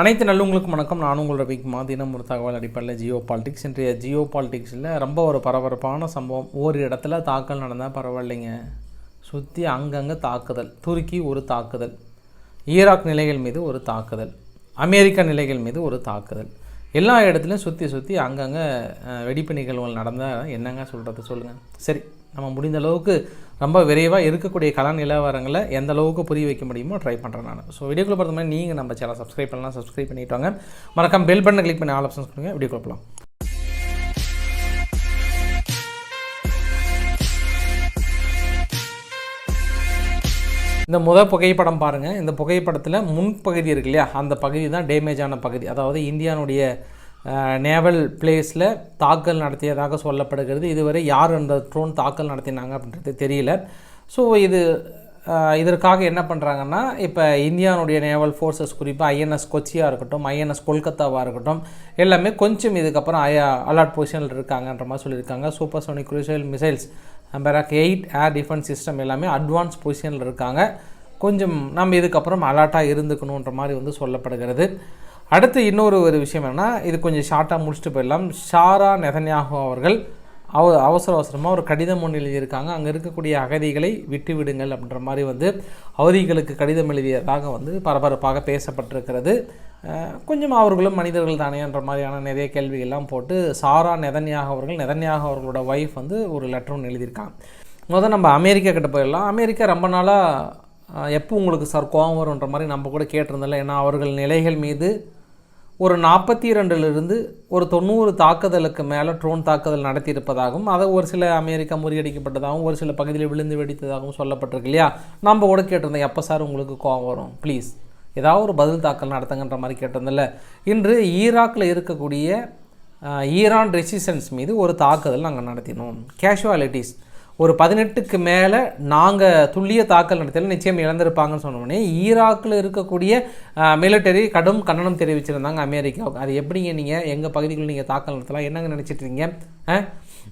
அனைத்து நல்லவங்களுக்கும் வணக்கம். நான் உங்கள் ரவிக்குமா தினம் ஒரு தகவல் அடிப்படையில் ஜியோ பாலிடிக்ஸ். இன்றைய ஜியோ பாலிடிக்ஸில் ரொம்ப ஒரு பரபரப்பான சம்பவம். ஒரு இடத்துல தாக்கல் நடந்தால் பரவாயில்லைங்க. சுற்றி அங்கங்கே தாக்குதல். துருக்கி ஒரு தாக்குதல். ஈராக் நிலைகள் மீது ஒரு தாக்குதல். அமெரிக்க நிலைகள் மீது ஒரு தாக்குதல். எல்லா இடத்துலையும் சுற்றி சுற்றி அங்கங்கே வெடிப்பு நிகழ்வுகள் நடந்தால் என்னங்க சொல்கிறது சொல்லுங்கள் சரி. நம்ம முடிந்த அளவுக்கு ரொம்ப விரைவாக இருக்கக்கூடிய கலன் நிலவரங்களை எந்த அளவுக்கு புரிய வைக்க முடியுமோ ட்ரை பண்ணுறேன் நான். ஸோ வீடியோக்குள்ள பொறுத்த மாதிரி நீங்கள் நம்ம சேனல் சப்ஸ்கிரைப் பண்ணலாம் சப்ஸ்கிரைப் பண்ணிட்டு வாங்க. மறக்காம பெல் பட்டனை கிளிக் பண்ணி ஆல் ஆப்ஷன்ஸ் கொடுங்க. வீடியோக்குள்ள போகலாம் இந்த முத புகைப்படம் பாருங்கள் இந்த புகைப்படத்தில் முன்பகுதி இருக்கு இல்லையா? அந்த பகுதி தான் டேமேஜான பகுதி. அதாவது இந்தியானுடைய நேவல் பிளேஸில் தாக்கல் நடத்தியதாக சொல்லப்படுகிறது. இதுவரை யார் அந்த ட்ரோன் தாக்கல் நடத்தினாங்க அப்படின்றது தெரியல. ஸோ இது இதற்காக என்ன பண்ணுறாங்கன்னா இப்போ இந்தியாவுடைய நேவல் ஃபோர்ஸஸ் குறிப்பாக ஐஎன்எஸ் கொச்சியாக இருக்கட்டும் ஐஎன்எஸ் கொல்கத்தாவாக இருக்கட்டும் எல்லாமே கொஞ்சம் இதுக்கப்புறம் ஐ அலர்ட் பொசிஷனில் இருக்காங்கன்ற மாதிரி சொல்லியிருக்காங்க. Supersonic crucial missiles Barak eight air defence system எல்லாமே அட்வான்ஸ் பொசிஷனில் இருக்காங்க. கொஞ்சம் நம்ம இதுக்கப்புறம் அலர்ட்டாக இருந்துக்கணுன்ற மாதிரி வந்து சொல்லப்படுகிறது. அடுத்து இன்னொரு ஒரு விஷயம் என்னென்னா இது கொஞ்சம் ஷார்ட்டாக முடிச்சுட்டு போயிடலாம். ஷாரா நெதன்யாகு அவர்கள் அவ அவசர அவசரமாக ஒரு கடிதம் ஒன்று எழுதியிருக்காங்க. அங்கே இருக்கக்கூடிய அகதிகளை விட்டு விடுங்கள் அப்படின்ற மாதிரி வந்து அவதிகளுக்கு கடிதம் எழுதியதாக வந்து பரபரப்பாக பேசப்பட்டிருக்கிறது. கொஞ்சம் அவர்களும் மனிதர்கள் தானேன்ற மாதிரியான நிறைய கேள்விகள்லாம் போட்டு சாரா நெதன்யாக அவர்கள் நெதன்யாக அவர்களோட ஒய்ஃப் வந்து ஒரு லெட்டர் ஒன்று எழுதியிருக்காங்க. முதல் நம்ம அமெரிக்கா கிட்ட போயிடலாம். அமெரிக்கா ரொம்ப நாளாக எப்போ உங்களுக்கு சார் கோவம் வரும்ன்ற மாதிரி நம்ம கூட கேட்டிருந்தோம்ல ஏன்னா அவர்கள் நிலைகள் மீது ஒரு நாற்பத்தி இரண்டிலிருந்து ஒரு தொண்ணூறு தாக்குதலுக்கு மேலே ட்ரோன் தாக்குதல் நடத்தியிருப்பதாகவும் அதை ஒரு சில அமெரிக்கா முறியடிக்கப்பட்டதாகவும் ஒரு சில பகுதியில் விழுந்து வெடித்ததாகவும் சொல்லப்பட்டிருக்கு இல்லையா? நம்ம கூட கேட்டிருந்தேன் எப்போ சார் உங்களுக்கு கோவம் வரும்? ப்ளீஸ் ஏதாவது ஒரு பதில் தாக்கல் நடத்துங்கன்ற மாதிரி கேட்டிருந்தில்ல இன்று ஈராக்கில் இருக்கக்கூடிய ஈரான் ரெசிஸ்டன்ஸ் மீது ஒரு தாக்குதல் நாங்கள் நடத்தினோம். கேஷுவாலிட்டிஸ் ஒரு பதினெட்டுக்கு மேலே நாங்கள் துல்லிய தாக்கல் நடத்தல நிச்சயம் இழந்திருப்பாங்கன்னு சொன்னோடனே ஈராக்கில் இருக்கக்கூடிய மிலிட்டரி கடும் கண்டனம் தெரிவிச்சிருந்தாங்க அமெரிக்காவுக்கு. அது எப்படிங்க நீங்கள் எங்கள் பகுதிக்குள்ளே நீங்கள் தாக்கல் நடத்தலாம்? என்னங்க நினச்சிட்டு இருக்கீங்க ஆ?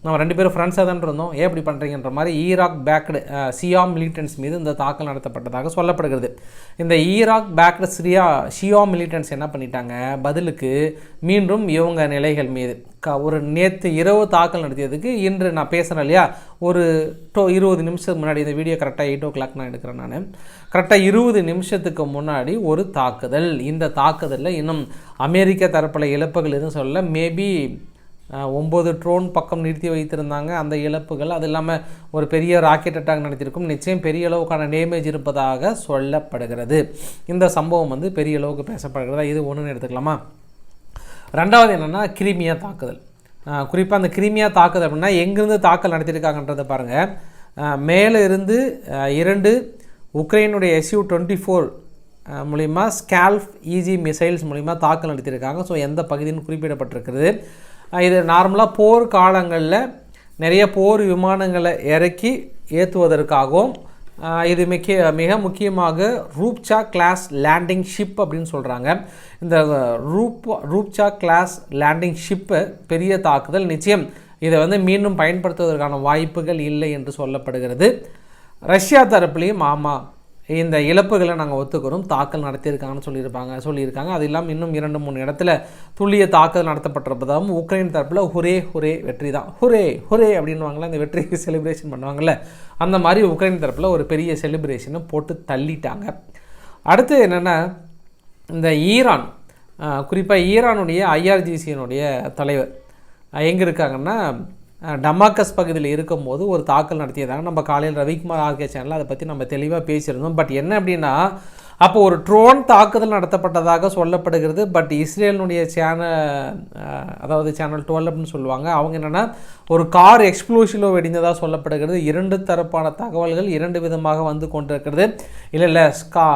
நம்ம ரெண்டு பேரும் ஃப்ரெண்ட்ஸாக தான் இருந்தோம். ஏன் இப்படி பண்ணுறீங்கன்ற மாதிரி ஈராக் பேக்டு ஷியா மிலிட்டன்ஸ் மீது இந்த தாக்கல் நடத்தப்பட்டதாக சொல்லப்படுகிறது. இந்த Iraq backed Syria Shia militants என்ன பண்ணிட்டாங்க? பதிலுக்கு மீண்டும் இவங்க நிலைகள் மீது. ஒரு நேற்று இரவு தாக்கல் நடத்தியதுக்கு இன்று நான் பேசுகிறேன் இல்லையா? ஒரு டோ இருபது நிமிஷத்துக்கு முன்னாடி இந்த வீடியோ கரெக்டாக எயிட் ஓ கிளாக் நான் எடுக்கிறேன் நான். கரெக்டாக இருபது நிமிஷத்துக்கு முன்னாடி ஒரு தாக்குதல். இந்த தாக்குதலில் இன்னும் அமெரிக்க தரப்பில் இழப்புகள் எதுவும் சொல்லலை. மேபி ஒம்பது ட்ரோன் பக்கம் நிறுத்தி வைத்திருந்தாங்க. அந்த இழப்புகள் அது இல்லாமல் ஒரு பெரிய ராக்கெட் அட்டாக் நடத்தியிருக்கும். நிச்சயம் பெரிய அளவுக்கான டேமேஜ் இருப்பதாக சொல்லப்படுகிறது. இந்த சம்பவம் வந்து பெரிய அளவுக்கு பேசப்படுகிறதா? இது ஒன்றுன்னு எடுத்துக்கலாமா? ரெண்டாவது என்னென்னா கிரிமியா தாக்குதல். குறிப்பாக அந்த கிரிமியா தாக்குதல் அப்படின்னா எங்கேருந்து தாக்கல் நடத்தியிருக்காங்கன்றதை பாருங்கள் மேலே இருந்து இரண்டு உக்ரைனுடைய எஸ்யூ டுவெண்ட்டி ஃபோர் மூலிமா ஸ்கால்ஃப் ஈஜி மிசைல்ஸ் மூலிமா தாக்கல் நடத்தியிருக்காங்க. ஸோ எந்த பகுதின்னு குறிப்பிடப்பட்டிருக்கிறது. இது நார்மலாக போர் காலங்களில் நிறைய போர் விமானங்களை இறக்கி ஏற்றுவதற்காகவும் இது மிக மிக முக்கியமாக ரூப்சா கிளாஸ் லேண்டிங் ஷிப் அப்படின்னு சொல்கிறாங்க இந்த ரூப் ரூப்சா கிளாஸ் லேண்டிங் ஷிப்பு பெரிய தாக்குதல் நிச்சயம். இதை வந்து மீண்டும் பயன்படுத்துவதற்கான வாய்ப்புகள் இல்லை என்று சொல்லப்படுகிறது. ரஷ்யா தரப்புலேயும் ஆமாம் இந்த இழப்புகளை நாங்கள் ஒத்துக்கிறோம். தாக்கல் நடத்தியிருக்காங்கன்னு சொல்லியிருப்பாங்க சொல்லியிருக்காங்க. அது இல்லாமல் இன்னும் இரண்டு மூணு இடத்துல துல்லிய தாக்குதல் நடத்தப்பட்டிருப்பதாகவும் உக்ரைன் தரப்பில் ஹுரே ஹுரே வெற்றி தான். ஹுரே ஹுரே அப்படின்வாங்களே அந்த வெற்றிக்கு செலிப்ரேஷன் பண்ணுவாங்கல்ல அந்த மாதிரி உக்ரைன் தரப்பில் ஒரு பெரிய செலிப்ரேஷனை போட்டு தள்ளிட்டாங்க. அடுத்து என்னென்னா இந்த ஈரான் குறிப்பாக ஈரானுடைய ஐஆர்ஜிசியினுடைய தலைவர் எங்கே இருக்காங்கன்னா டமாக்கஸ் பகுதியில் இருக்கும்போது ஒரு தாக்கல் நடத்தியதாக நம்ம காலையில் ரவிக்குமார் ஆர்கே சேனலில் அதை பற்றி நம்ம தெளிவாக பேசியிருந்தோம். பட் என்ன அப்படின்னா அப்போ ஒரு ட்ரோன் தாக்குதல் நடத்தப்பட்டதாக சொல்லப்படுகிறது. பட் இஸ்ரேலினுடைய சேனல் அதாவது சேனல் டுவெல் அப்படின்னு சொல்லுவாங்க. அவங்க என்னென்னா ஒரு கார் எக்ஸ்ப்ளோசிவோ வெடிந்ததாக சொல்லப்படுகிறது. இரண்டு தரப்பான தகவல்கள் இரண்டு விதமாக வந்து கொண்டிருக்கிறது. இல்லை இல்லை கா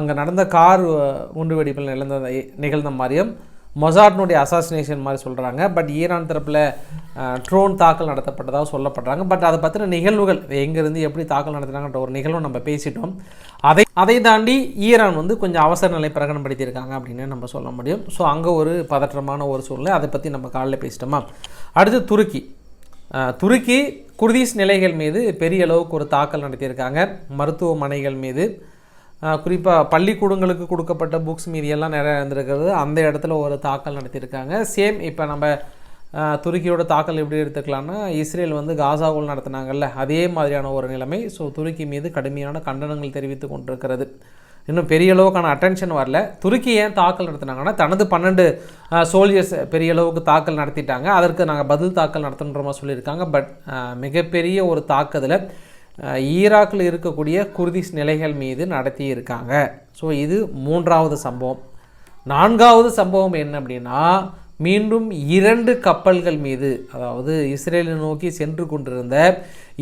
அங்கே நடந்த கார் குண்டு வெடிப்பில் நிகழ்ந்த நிகழ்ந்த மாதிரியும் மொசாட்னுடைய அசாசினேஷன் மாதிரி சொல்கிறாங்க பட் ஈரான் தரப்பில் ட்ரோன் தாக்கல் நடத்தப்பட்டதாக சொல்லப்படுறாங்க பட் அதை பற்றின நிகழ்வுகள் எங்கேருந்து எப்படி தாக்கல் நடத்துனாங்கன்ற ஒரு நிகழ்வு நம்ம பேசிட்டோம். அதை அதை தாண்டி ஈரான் வந்து கொஞ்சம் அவசர நிலை பிரகடனப்படுத்தியிருக்காங்க அப்படின்னு நம்ம சொல்ல முடியும். ஸோ அங்கே ஒரு பதற்றமான ஒரு சூழ்நிலை. அதை பற்றி நம்ம காலையில் பேசிட்டோமா? அடுத்து துருக்கி. துருக்கி குர்தீஸ் நிலைகள் மீது பெரிய அளவுக்கு ஒரு தாக்கல் நடத்தியிருக்காங்க. மருத்துவமனைகள் மீது. குறிப்பாக பள்ளிக்கூடங்களுக்கு கொடுக்கப்பட்ட புக்ஸ் மீதி எல்லாம் நிறைய இருந்திருக்கிறது அந்த இடத்துல ஒரு தாக்கல் நடத்தியிருக்காங்க. சேம் இப்போ நம்ம துருக்கியோட தாக்கல் எப்படி எடுத்துக்கலாம்னா இஸ்ரேல் வந்து காசாவோல் நடத்தினாங்கல்ல அதே மாதிரியான ஒரு நிலைமை. ஸோ துருக்கி மீது கடுமையான கண்டனங்கள் தெரிவித்து கொண்டிருக்கிறது. இன்னும் பெரிய அளவுக்கான அட்டென்ஷன் வரல. துருக்கி ஏன் தாக்கல் நடத்தினாங்கன்னா தனது பன்னெண்டு சோல்ஜர்ஸ் பெரிய அளவுக்கு தாக்கல் நடத்திட்டாங்க. அதற்கு நாங்கள் பதில் தாக்கல் நடத்தணுன்ற மாதிரி சொல்லியிருக்காங்க. பட் மிகப்பெரிய ஒரு தாக்குதலை ஈராக்கில் இருக்கக்கூடிய குர்திஸ் நிலைகள் மீது நடத்தியிருக்காங்க. ஸோ இது மூன்றாவது சம்பவம். நான்காவது சம்பவம் என்ன அப்படின்னா மீண்டும் இரண்டு கப்பல்கள் மீது அதாவது இஸ்ரேலை நோக்கி சென்று கொண்டிருந்த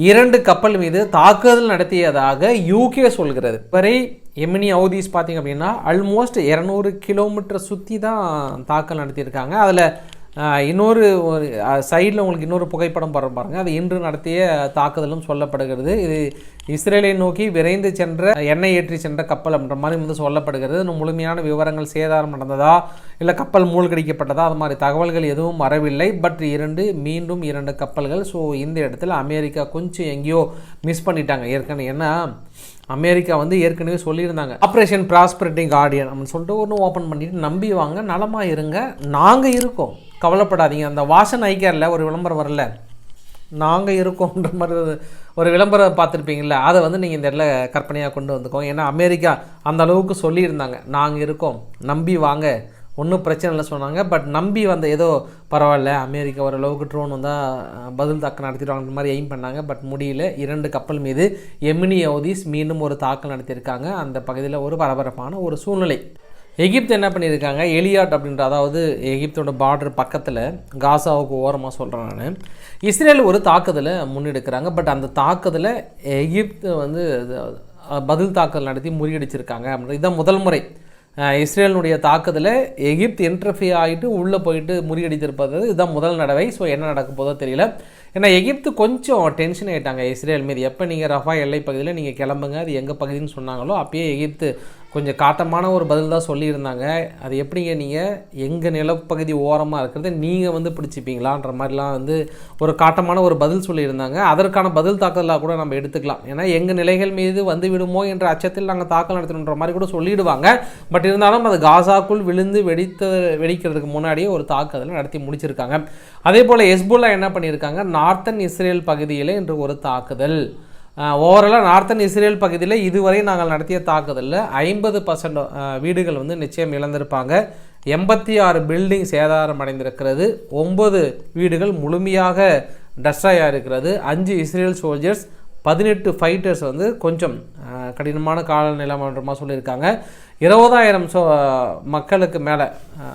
இரண்டு கப்பல் மீது தாக்குதல் நடத்தியதாக யூகே சொல்கிறது. வரை எமினி அவுதீஸ் பார்த்தீங்க அப்படின்னா ஆல்மோஸ்ட் இரநூறு கிலோமீட்டர் சுற்றி தான் தாக்கல் நடத்தியிருக்காங்க. அதில் இன்னொரு ஒரு சைடில் உங்களுக்கு இன்னொரு புகைப்படம் போடுற பாருங்கள் அது இன்று நடத்திய தாக்குதலும் சொல்லப்படுகிறது. இது இஸ்ரேலை நோக்கி விரைந்து சென்ற எண்ணெய் ஏற்றி சென்ற கப்பல் அப்படின்ற மாதிரி வந்து சொல்லப்படுகிறது. இன்னும் முழுமையான விவரங்கள் சேதாரம் நடந்ததா? இல்லை கப்பல் மூழ்கடிக்கப்பட்டதா? அது மாதிரி தகவல்கள் எதுவும் வரவில்லை. பட் இரண்டு மீண்டும் இரண்டு கப்பல்கள். ஸோ இந்த இடத்துல அமெரிக்கா கொஞ்சம் எங்கேயோ மிஸ் பண்ணிட்டாங்க ஏற்கனவே. ஏன்னா அமெரிக்கா வந்து ஏற்கனவே சொல்லியிருந்தாங்க. ஆப்ரேஷன் ப்ராஸ்பரிட்டி கார்டியன் அப்படின்னு சொல்லிட்டு ஒன்று ஓப்பன் பண்ணிட்டு நம்பி வாங்க நலமாக இருங்க. நாங்கள் இருக்கோம். கவலைப்படாதீங்க. அந்த வாசன் ஐக்கியரில் ஒரு விளம்பரம் வரல. நாங்கள் இருக்கோன்ற மாதிரி ஒரு- விளம்பரம் பார்த்துருப்பீங்கள அதை வந்து நீங்கள் இந்த இடத்துல கற்பனையாக கொண்டு வந்துக்கோங்க. ஏன்னா அமெரிக்கா அந்த அளவுக்கு சொல்லியிருந்தாங்க. நாங்கள் இருக்கோம். நம்பி வாங்க. ஒன்றும் பிரச்சனை இல்லை சொன்னாங்க. பட் நம்பி வந்த ஏதோ பரவாயில்ல அமெரிக்கா ஓரளவுக்கு ட்ரோன் வந்தால் பதில் தாக்கம் நடத்திடுவாங்க மாதிரி எய்ம் பண்ணாங்க. பட் முடியல. இரண்டு கப்பல் மீது எமினி ஹவுதீஸ் மீண்டும் ஒரு தாக்கல் நடத்தியிருக்காங்க. அந்த பகுதியில் ஒரு பரபரப்பான ஒரு சூழ்நிலை. எகிப்து என்ன பண்ணியிருக்காங்க? எலியாட் அப்படின்ற அதாவது எகிப்தோட பார்டர் பக்கத்தில் காசாவுக்கு ஓரமாக சொல்கிறேன் நான். இஸ்ரேல் ஒரு தாக்குதலை முன்னெடுக்கிறாங்க. பட் அந்த தாக்குதலை எகிப்து வந்து பதில் தாக்குதல் நடத்தி முறியடிச்சிருக்காங்க அப்படின்றது இதுதான் முதல் முறை. இஸ்ரேலினுடைய தாக்குதலை எகிப்து என்ட்ரஃபி ஆகிட்டு உள்ளே போயிட்டு முறியடித்திருப்பது இதுதான் முதல் நடவை. ஸோ என்ன நடக்க போதோ தெரியல. ஏன்னா எகிப்து கொஞ்சம் டென்ஷன் ஆகிட்டாங்க இஸ்ரேல் மீது. எப்போ நீங்கள் ரஃபா எல்லை பகுதியில் நீங்கள் கிளம்புங்க அது எங்கள் பகுதின்னு சொன்னாங்களோ அப்பயே எகிப்து கொஞ்சம் காட்டமான ஒரு பதில் தான் சொல்லியிருந்தாங்க. அது எப்படிங்க நீங்கள் எங்கள் நிலப்பகுதி ஓரமாக இருக்கிறத நீங்கள் வந்து பிடிச்சிப்பீங்களான்ற மாதிரிலாம் வந்து ஒரு காட்டமான ஒரு பதில் சொல்லியிருந்தாங்க. அதற்கான பதில் தாக்குதலாக கூட நம்ம எடுத்துக்கலாம். ஏன்னா எங்கள் நிலைகள் மீது வந்து விடுமோ என்ற அச்சத்தில் நாங்கள் தாக்கல் நடத்தணுன்ற மாதிரி கூட சொல்லிடுவாங்க. பட் இருந்தாலும் அது காசாக்குள் விழுந்து வெடித்த வெடிக்கிறதுக்கு முன்னாடியே ஒரு தாக்குதலை நடத்தி முடிச்சிருக்காங்க. அதே போல் எஸ்புல்லா என்ன பண்ணியிருக்காங்க? நார்த்தன் இஸ்ரேல் பகுதியில் இன்று ஒரு தாக்குதல். ஓவராலாக நார்த்தன் இஸ்ரேல் பகுதியில் இதுவரை நாங்கள் நடத்திய தாக்குதலில் ஐம்பது பர்சன்ட் வீடுகள் வந்து நிச்சயம் இழந்திருப்பாங்க. எண்பத்தி ஆறு பில்டிங் சேதாரம் அடைந்திருக்கிறது. ஒம்பது வீடுகள் முழுமையாக டஸ்ட்ராய் இருக்கிறது அஞ்சு இஸ்ரேல் சோல்ஜர்ஸ் பதினெட்டு ஃபைட்டர்ஸ் வந்து கொஞ்சம் கடினமான கால மன்றமாக சொல்லியிருக்காங்க. இருபதாயிரம் சோ மக்களுக்கு மேலே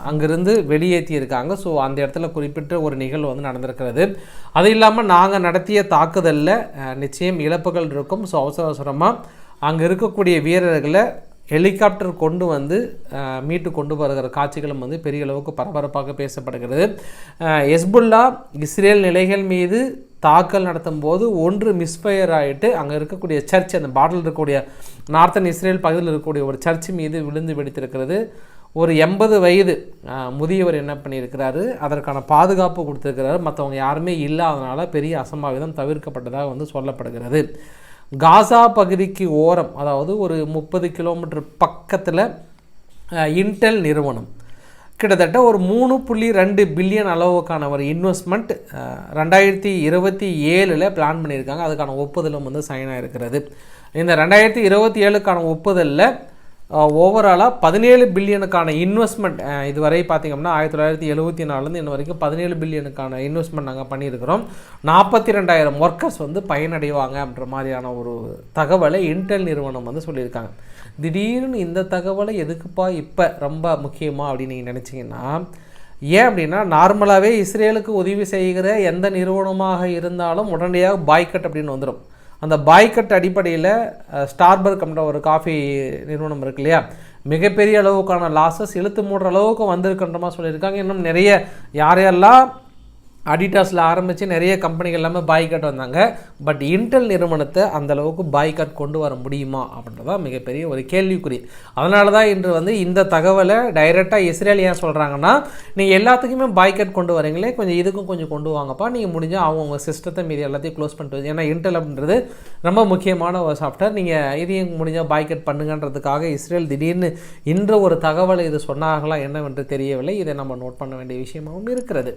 அங்கிருந்து வெளியேற்றியிருக்காங்க. ஸோ அந்த இடத்துல குறிப்பிட்ட ஒரு நிகழ்வு வந்து நடந்திருக்கிறது. அது இல்லாமல் நாங்கள் நடத்திய தாக்குதலில் நிச்சயம் இழப்புகள் இருக்கும். ஸோ அவசர அவசரமாக அங்கே இருக்கக்கூடிய வீரர்களை ஹெலிகாப்டர் கொண்டு வந்து மீட்டு கொண்டு வருகிற காட்சிகளும் வந்து பெரிய அளவுக்கு பரபரப்பாக பேசப்படுகிறது. எஸ்புல்லா இஸ்ரேல் நிலைகள் மீது தாக்கல் நடத்தும் போது ஒன்று மிஸ்ஃபயர் ஆகிட்டு அங்கே இருக்கக்கூடிய சர்ச் அந்த பாட்டில் இருக்கக்கூடிய நார்த்தன் இஸ்ரேல் பகுதியில் இருக்கக்கூடிய ஒரு சர்ச் மீது விழுந்து வெடித்திருக்கிறது. ஒரு எண்பது வயது முதியவர் என்ன பண்ணியிருக்கிறாரு? அதற்கான பாதுகாப்பு கொடுத்துருக்கிறாரு. மற்றவங்க யாருமே இல்லாதனால பெரிய அசம்பாவிதம் தவிர்க்கப்பட்டதாக வந்து சொல்லப்படுகிறது. காசா பகுதிக்கு ஓரம் அதாவது ஒரு முப்பது கிலோமீட்டர் பக்கத்தில் இன்டெல் நிறுவனம். கிட்டத்தட்ட ஒரு மூணு புள்ளி ரெண்டு பில்லியன் அளவுக்கான ஒரு இன்வெஸ்ட்மெண்ட் ரெண்டாயிரத்தி இருபத்தி ஏழில் பிளான் பண்ணியிருக்காங்க. அதுக்கான ஒப்புதலும் வந்து சைன் ஆகிருக்கிறது இந்த ரெண்டாயிரத்தி இருபத்தி ஏழுக்கான ஒப்புதலில் ஓவராலாக பதினேழு பில்லியனுக்கான இன்வெஸ்ட்மெண்ட் இதுவரை பார்த்திங்கன்னா ஆயிரத்தி தொள்ளாயிரத்தி எழுபத்தி நாலுலேருந்து இன்ன வரைக்கும் பதினேழு பில்லியனுக்கான இன்வெஸ்ட்மெண்ட் நாங்கள் பண்ணியிருக்கிறோம். நாற்பத்தி ரெண்டாயிரம் ஒர்க்கர்ஸ் வந்து பயனடைவாங்க அப்படின்ற மாதிரியான ஒரு தகவலை இன்டெல் நிறுவனம் வந்து சொல்லியிருக்காங்க. திடீர்னு இந்த தகவலை எதுக்குப்பா இப்போ ரொம்ப முக்கியமாக அப்படின்னு நீங்கள் நினச்சிங்கன்னா ஏன் அப்படின்னா நார்மலாகவே இஸ்ரேலுக்கு உதவி செய்கிற எந்த நிறுவனமாக இருந்தாலும் உடனடியாக பாய்கட் அப்படின்னு வந்துடும் அந்த பாய்கட் அடிப்படையில் ஸ்டார்பர்க் அப்படின்ற ஒரு காஃபி நிறுவனம் இருக்கு இல்லையா? மிகப்பெரிய அளவுக்கான லாஸஸ் இழுத்து மூடுற அளவுக்கு வந்திருக்கின்றமா சொல்லியிருக்காங்க. இன்னும் நிறைய யார் யாரெல்லாம் அடிடாஸில் ஆரம்பித்து நிறைய கம்பெனிகள் எல்லாமே பாய்காட் வந்தாங்க. பட் இன்டெல் நிறுவனத்தை அந்த அளவுக்கு பாய்காட் கொண்டு வர முடியுமா அப்படின்றதான் மிகப்பெரிய ஒரு கேள்விக்குறி. அதனால தான் இன்று வந்து இந்த தகவலை டைரெக்டாக இஸ்ரேல் ஏன் சொல்கிறாங்கன்னா நீங்கள் எல்லாத்துக்குமே பாய்காட் கொண்டு வரீங்களே கொஞ்சம் இதுக்கும் கொஞ்சம் கொண்டு வாங்கப்பா நீங்கள் முடிஞ்சால் அவங்கவுங்க சிஸ்டத்தை மீறி எல்லாத்தையும் க்ளோஸ் பண்ணிட்டு ஏன்னா இன்டெல் அப்படின்றது ரொம்ப முக்கியமான ஒரு சாஃப்ட்வேர் நீங்கள் இதையும் முடிஞ்சால் பாய்கட் பண்ணுங்கன்றதுக்காக இஸ்ரேல் திடீர்னு இன்று ஒரு தகவலை இது சொன்னார்களா என்னவென்று தெரியவில்லை. இதை நம்ம நோட் பண்ண வேண்டிய விஷயமாகவும் இருக்கிறது.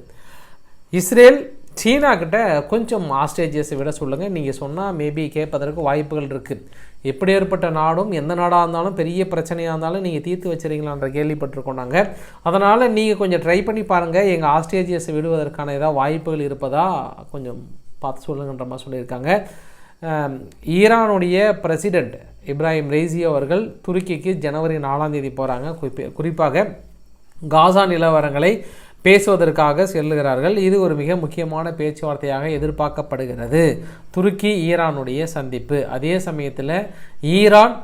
இஸ்ரேல் சீனா கிட்ட கொஞ்சம் ஆஸ்ட்ரேஜியஸை விட சொல்லுங்கள் நீங்கள் சொன்னால் மேபி கேட்பதற்கு வாய்ப்புகள் இருக்குது எப்படி ஏற்பட்ட நாடும் எந்த நாடாக இருந்தாலும் பெரிய பிரச்சனையாக இருந்தாலும் நீங்கள் தீர்த்து வச்சுறீங்களான்ற கேள்விப்பட்டிருக்கோம் நாங்கள் அதனால் நீங்கள் கொஞ்சம் ட்ரை பண்ணி பாருங்கள் எங்கள் ஆஸ்டேஜியஸை விடுவதற்கான ஏதாவது வாய்ப்புகள் இருப்பதா? கொஞ்சம் பார்த்து சொல்லுங்கன்ற மாதிரி சொல்லியிருக்காங்க. ஈரானுடைய பிரசிடெண்ட் இப்ராஹிம் ரெய்சி அவர்கள் துருக்கிக்கு ஜனவரி நாலாம் தேதி போகிறாங்க குறிப்பாக காசா நிலவரங்களை பேசுவதற்காக செல்லுகிறார்கள். இது ஒரு மிக முக்கியமான பேச்சுவார்த்தையாக எதிர்பார்க்கப்படுகிறது. துருக்கி ஈரானுடைய சந்திப்பு. அதே சமயத்தில் ஈரான்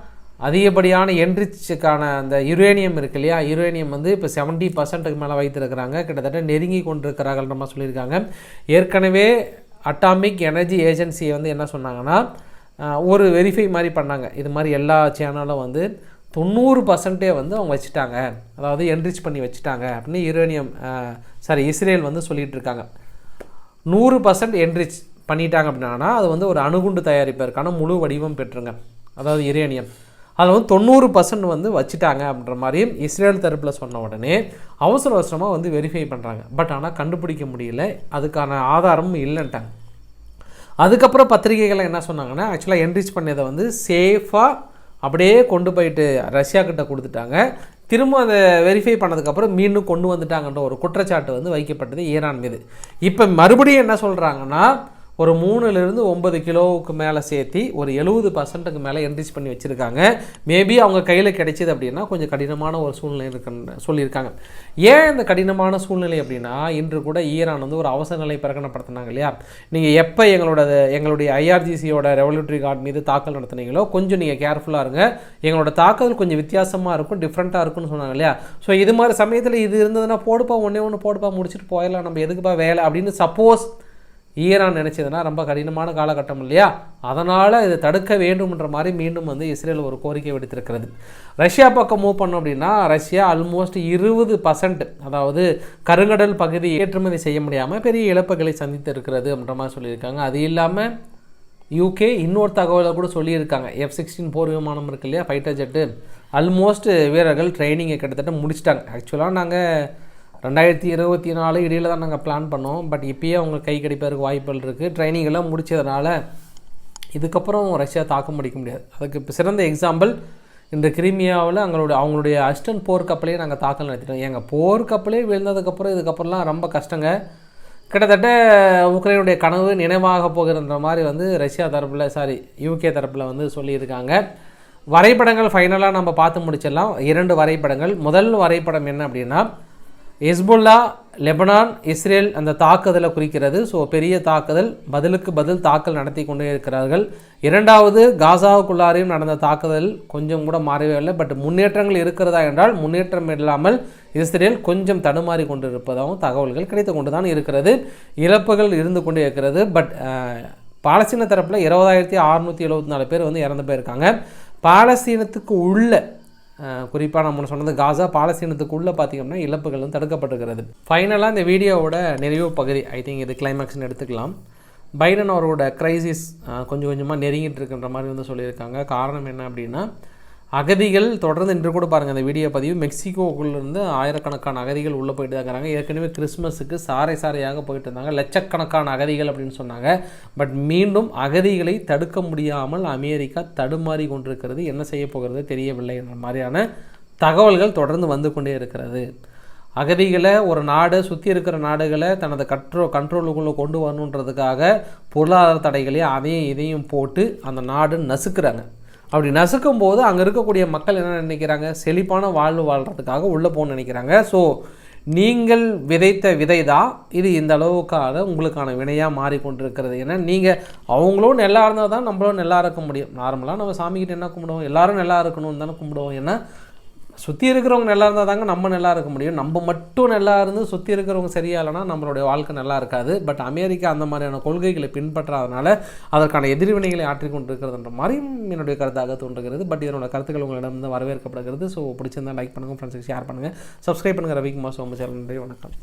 அதிகப்படியான என்ரிச்சுக்கான அந்த யுரேனியம் இருக்கு இல்லையா? யுரேனியம் வந்து இப்போ செவன்ட்டி பர்சன்ட்டுக்கு மேலே வைத்திருக்கிறாங்க. கிட்டத்தட்ட நெருங்கி கொண்டிருக்கிறார்கள் நம்ம சொல்லியிருக்காங்க. ஏற்கனவே அட்டாமிக் எனர்ஜி ஏஜென்சியை வந்து என்ன சொன்னாங்கன்னா ஒரு வெரிஃபை மாதிரி பண்ணாங்க. இது மாதிரி எல்லா சேனலும் வந்து தொண்ணூறு பர்சன்டே வந்து அவங்க வச்சுட்டாங்க. அதாவது என்ரிச் பண்ணி வச்சுட்டாங்க அப்படின்னு யுரேனியம் சாரி இஸ்ரேல் வந்து சொல்லிகிட்டு இருக்காங்க. நூறு பர்சன்ட் என்ரிச் பண்ணிட்டாங்க அப்படின்னா அது வந்து ஒரு அணுகுண்டு தயாரிப்பதற்கான முழு வடிவம் பெற்றுங்க அதாவது யுரேனியம் அதில் வந்து தொண்ணூறு பர்சன்ட் வந்து வச்சுட்டாங்க அப்படின்ற மாதிரியும் இஸ்ரேல் தரப்பில் சொன்ன உடனே அவசர அவசரமாக வந்து வெரிஃபை பண்ணுறாங்க பட் ஆனால் கண்டுபிடிக்க முடியல. அதுக்கான ஆதாரமும் இல்லைன்ட்டாங்க. அதுக்கப்புறம் பத்திரிகைகள் என்ன சொன்னாங்கன்னா ஆக்சுவலாக என்ரிச் பண்ணதை வந்து சேஃபாக அப்படியே கொண்டு போயிட்டு ரஷ்யா கிட்ட கொடுத்துட்டாங்க. திரும்ப அதை வெரிஃபை பண்ணதுக்கப்புறம் மீண்டும் கொண்டு வந்துட்டாங்கன்ற ஒரு குற்றச்சாட்டு வந்து வைக்கப்பட்டது ஈரான் மீது. இப்போ மறுபடியும் என்ன சொல்கிறாங்கன்னா ஒரு மூணுலேருந்து ஒன்பது கிலோவுக்கு மேலே சேர்த்தி ஒரு எழுபது பர்சன்ட்டுக்கு மேலே என்ரிச் பண்ணி வச்சுருக்காங்க. மேபி அவங்க கையில் கிடைச்சிது அப்படின்னா கொஞ்சம் கடினமான ஒரு சூழ்நிலை இருக்குன்னு சொல்லியிருக்காங்க. ஏன் இந்த கடினமான சூழ்நிலை அப்படின்னா இன்று கூட ஈரான் வந்து ஒரு அவசர நிலை பிரகடனப்படுத்தினாங்க இல்லையா? நீங்கள் எப்போ எங்களோட எங்களுடைய ஐஆர்ஜிசியோட ரெவல்யூட்டரி கார்டு மீது தாக்கல் நடத்துனீங்களோ கொஞ்சம் நீங்கள் கேர்ஃபுல்லாக இருங்க. எங்களோட தாக்குதல் கொஞ்சம் வித்தியாசமாக இருக்கும் டிஃப்ரெண்ட்டாக இருக்கும்னு சொன்னாங்க இல்லையா? ஸோ இது மாதிரி சமயத்தில் இது இருந்ததுன்னா போடுப்பா ஒன்றே ஒன்று போடுப்பா முடிச்சுட்டு போயிடலாம். நம்ம எதுக்குப்பா வேலை அப்படின்னு சப்போஸ் ஈரான் நினச்சதுன்னா ரொம்ப கடினமான காலகட்டம் இல்லையா? அதனால் இதை தடுக்க வேண்டும்ன்ற மாதிரி மீண்டும் வந்து இஸ்ரேல் ஒரு கோரிக்கை விடுத்திருக்கிறது. ரஷ்யா பக்கம் மூவ் பண்ணோம் அப்படின்னா ரஷ்யா ஆல்மோஸ்ட் இருபது பர்சன்ட் அதாவது கருங்கடல் பகுதி ஏற்றுமதி செய்ய முடியாமல் பெரிய இழப்புகளை சந்தித்து இருக்கிறது அப்படின்ற மாதிரி சொல்லியிருக்காங்க. அது இல்லாமல் யூகே இன்னொரு தகவலை கூட சொல்லியிருக்காங்க. எஃப் சிக்ஸ்டீன் போர் விமானம் இருக்கு இல்லையா? ஃபைட்டர் ஜெட்டு ஆல்மோஸ்ட் வீரர்கள் ட்ரைனிங்கை கிட்டத்தட்ட முடிச்சிட்டாங்க. ஆக்சுவலாக நாங்கள் ரெண்டாயிரத்தி இருபத்தி நாலு இடையில் தான் நாங்கள் பிளான் பண்ணோம். பட் இப்போயே அவங்க கை கிடைப்பதற்கு வாய்ப்புகள் இருக்குது ட்ரைனிங் எல்லாம் இதுக்கப்புறம் ரஷ்யா தாக்க முடிக்க முடியாது. அதுக்கு இப்போ சிறந்த எக்ஸாம்பிள் இந்த கிரிமியாவில் அவங்களுடைய அவங்களுடைய அஸ்டன் போர்க்கப்பலையே நாங்கள் தாக்கல் நடத்திட்டோம். எங்கள் போர் கப்பலே விழுந்ததுக்கப்புறம் இதுக்கப்புறம்லாம் ரொம்ப கஷ்டங்க. கிட்டத்தட்ட உக்ரைனுடைய கனவு நினைவாக போகிறன்ற மாதிரி வந்து ரஷ்யா தரப்பில் சாரி யூகே தரப்பில் வந்து சொல்லியிருக்காங்க. வரைபடங்கள் ஃபைனலாக நம்ம பார்த்து முடிச்சிடலாம். இரண்டு வரைபடங்கள். முதல் வரைபடம் என்ன அப்படின்னா ஹெஸ்புல்லா லெபனான் இஸ்ரேல் அந்த தாக்குதலை குறிக்கிறது. ஸோ பெரிய தாக்குதல் பதிலுக்கு பதில் தாக்கல் நடத்தி கொண்டே இருக்கிறார்கள். இரண்டாவது காசாவுக்குள்ளாரையும் நடந்த தாக்குதல் கொஞ்சம் கூட மாறவே இல்லை. பட் முன்னேற்றங்கள் இருக்கிறதா என்றால் முன்னேற்றம் இல்லாமல் இஸ்ரேல் கொஞ்சம் தடுமாறி கொண்டிருப்பதாகவும் தகவல்கள் கிடைத்து கொண்டு தான் இருக்கிறது. இழப்புகள் இருந்து கொண்டே இருக்கிறது. பட் பாலஸ்தீன தரப்பில் இருபதாயிரத்தி அறுநூற்றி எழுபத்தி நாலு பேர் வந்து இறந்து போயிருக்காங்க. பாலஸ்தீனத்துக்கு உள்ள குறிப்பாக நம்ம சொன்னது காசா பாலசீனத்துக்குள்ளே பார்த்திங்கன்னா பார்த்தீங்கன்னா இழப்புகள் வந்து தடுக்கப்பட்டிருக்கிறது. ஃபைனலாக இந்த வீடியோவோட நிறைவு பகுதி ஐ திங்க் இது கிளைமேக்ஸ்னு எடுத்துக்கலாம். பைடன் அவரோட கிரைசிஸ் கொஞ்சம் கொஞ்சமாக நெருங்கிட்டு இருக்கின்ற மாதிரி வந்து சொல்லியிருக்காங்க. காரணம் என்ன அப்படின்னா அகதிகள் தொடர்ந்து இன்று கூட பாருங்கள் அந்த வீடியோ பதிவு. மெக்சிகோக்குள்ளேருந்து ஆயிரக்கணக்கான அகதிகள் உள்ளே போயிட்டு தான் இருக்கிறாங்க ஏற்கனவே கிறிஸ்மஸுக்கு சாறை சாரையாக போயிட்டு இருந்தாங்க. லட்சக்கணக்கான அகதிகள் அப்படின்னு சொன்னாங்க. பட் மீண்டும் அகதிகளை தடுக்க முடியாமல் அமெரிக்கா தடுமாறி கொண்டிருக்கிறது. என்ன செய்ய போகிறது தெரியவில்லை என்ற மாதிரியான தகவல்கள் தொடர்ந்து வந்து கொண்டே இருக்கிறது. அகதிகளை ஒரு நாடு சுற்றி இருக்கிற நாடுகளை தனது கட்ரோ கண்ட்ரோலுக்குள்ளே கொண்டு வரணுன்றதுக்காக பொருளாதார தடைகளையும் அதையும் இதையும் போட்டு அந்த நாடு நசுக்கிறாங்க. அப்படி நசுக்கும் போது அங்கே இருக்கக்கூடிய மக்கள் என்ன நினைக்கிறாங்க? செழிப்பான வாழ்வு வாழ்கிறதுக்காக உள்ளே போகணும்னு நினைக்கிறாங்க. ஸோ நீங்கள் விதைத்த விதை தான் இது இந்த அளவுக்காக உங்களுக்கான வினையாக மாறிக்கொண்டிருக்கிறது. ஏன்னா நீங்கள் அவங்களும் நல்லா இருந்தால் தான் நம்மளும் நல்லா இருக்க முடியும். நார்மலாக நம்ம சாமிக்கிட்ட என்ன கும்பிடுவோம்? எல்லோரும் நல்லா இருக்கணும்னு தானே கும்பிடுவோம். ஏன்னா சுற்றி இருக்கிறவங்க நல்லா இருந்தால் தாங்க நம்ம நல்லா இருக்க முடியும். நம்ம மட்டும் நல்லா இருந்து சுற்றி இருக்கிறவங்க சரியாகலைன்னா நம்மளுடைய வாழ்க்கை நல்லா இருக்காது. பட் அமெரிக்கா அந்த மாதிரியான கொள்கைகளை பின்பற்றாதனால அதற்கான எதிர்வினைகளை ஆற்றிக்கொண்டு இருக்கிறதுன்ற மாதிரியும் என்னுடைய கருத்தாக தோன்றுகிறது. பட் இதனோட கருத்துக்கள் உங்களிடம் வரவேற்கப்படுகிறது. ஸோ பிடிச்சிருந்தா லைக் பண்ணுங்கள் ஃப்ரெண்ட்ஸுக்கு ஷேர் பண்ணுங்கள் சப்ஸ்கிரைப் பண்ணுங்கள் ரவிக்குமார் சோமச்சேரன் நன்றி வணக்கம்.